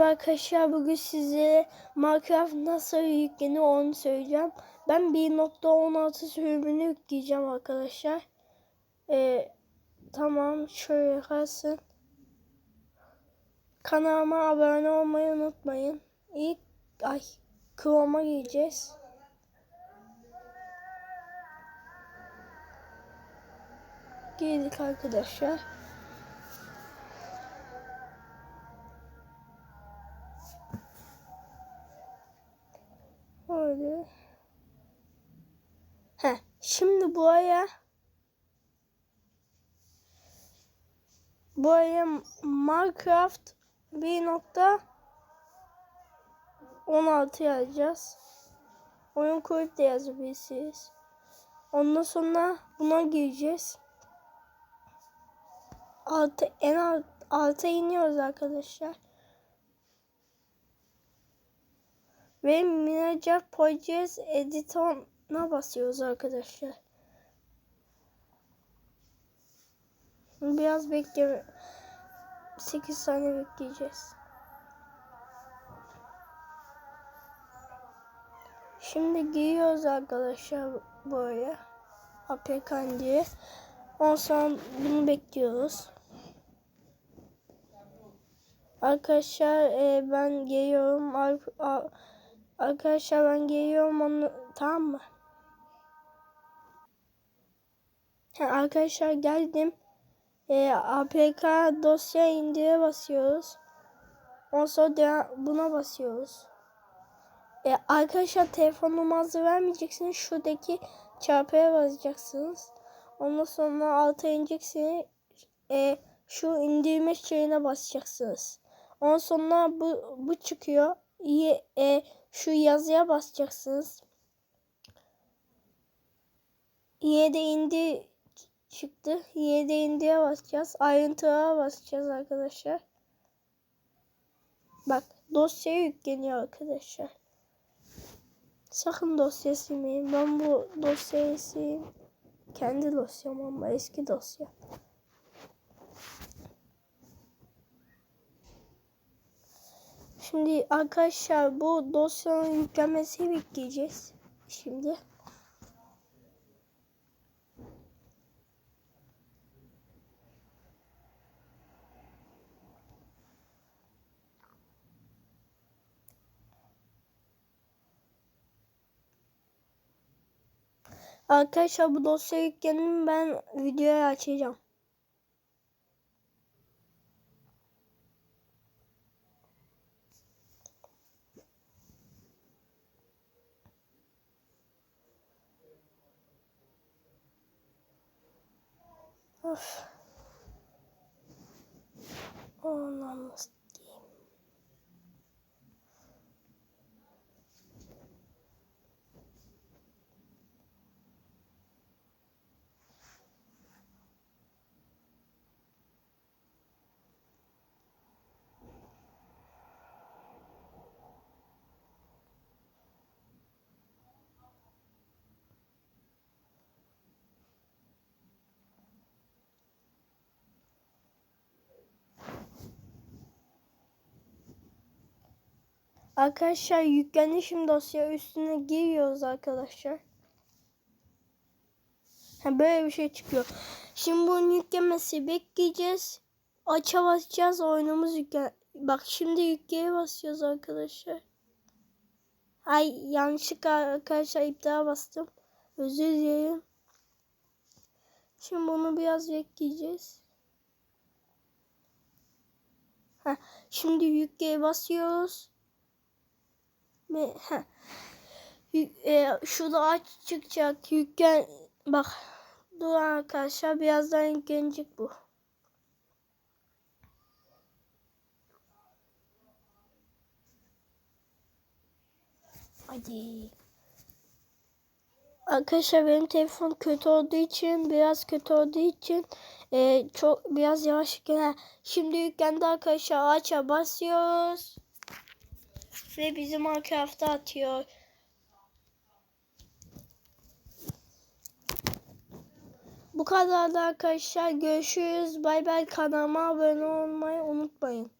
Arkadaşlar bugün size Minecraft nasıl yüklenir onu söyleyeceğim. Ben 1.16 sürümünü yükleyeceğim arkadaşlar. Ee, tamam şöyle kalsın. Kanalıma abone olmayı unutmayın. İlk ay Chrome'a gireceğiz. Girdik arkadaşlar. Öyle. He, şimdi buraya buraya Minecraft 1.16 yazacağız. Oyun kurup da yazabilirsiniz. Ondan sonra buna gireceğiz. Altı, en alt, alta iniyoruz arkadaşlar. Ve Manager Project Editor'a basıyoruz arkadaşlar. Biraz bekle. 8 saniye bekleyeceğiz. Şimdi giriyoruz arkadaşlar buraya. APK diye. Ondan sonra bunu bekliyoruz. Arkadaşlar e, ben geliyorum. Ar ar arkadaşlar ben geliyorum onu tamam mı? Ha, arkadaşlar geldim. E, APK dosya indire basıyoruz. Ondan sonra buna basıyoruz. E, arkadaşlar telefon numaranızı vermeyeceksiniz. Şuradaki çarpıya basacaksınız. Ondan sonra alta ineceksiniz. E, şu indirme şeyine basacaksınız. Ondan sonra bu, bu çıkıyor. İyi, e, şu yazıya basacaksınız. Y'de indi çıktı. Y'de indiye basacağız. Ayrıntılara basacağız arkadaşlar. Bak dosya yükleniyor arkadaşlar. Sakın dosya silmeyin. Ben bu dosyayı sileyim. Kendi dosyam ama eski dosya. Şimdi arkadaşlar bu dosyanın yüklenmesini bekleyeceğiz. Şimdi. Arkadaşlar bu dosya yüklenim ben videoya açacağım. Of. Olamaz. Arkadaşlar yüklendi şimdi dosya üstüne giriyoruz arkadaşlar. Ha, böyle bir şey çıkıyor. Şimdi bunun yüklemesi bekleyeceğiz. Aça basacağız oyunumuz yüklen. Bak şimdi yükleye basıyoruz arkadaşlar. Ay yanlışlıkla arkadaşlar iptala bastım. Özür dilerim. Şimdi bunu biraz bekleyeceğiz. Ha, şimdi yükleye basıyoruz. Ve heh. E, şurada aç çıkacak yüklen bak dur arkadaşlar birazdan yüklenecek bu. Hadi. Arkadaşlar benim telefon kötü olduğu için biraz kötü olduğu için e, çok biraz yavaş yüklen. Şimdi yüklendi arkadaşlar aça basıyoruz ve bizi Minecraft'a atıyor. Bu kadar da arkadaşlar görüşürüz. Bay bay kanalıma abone olmayı unutmayın.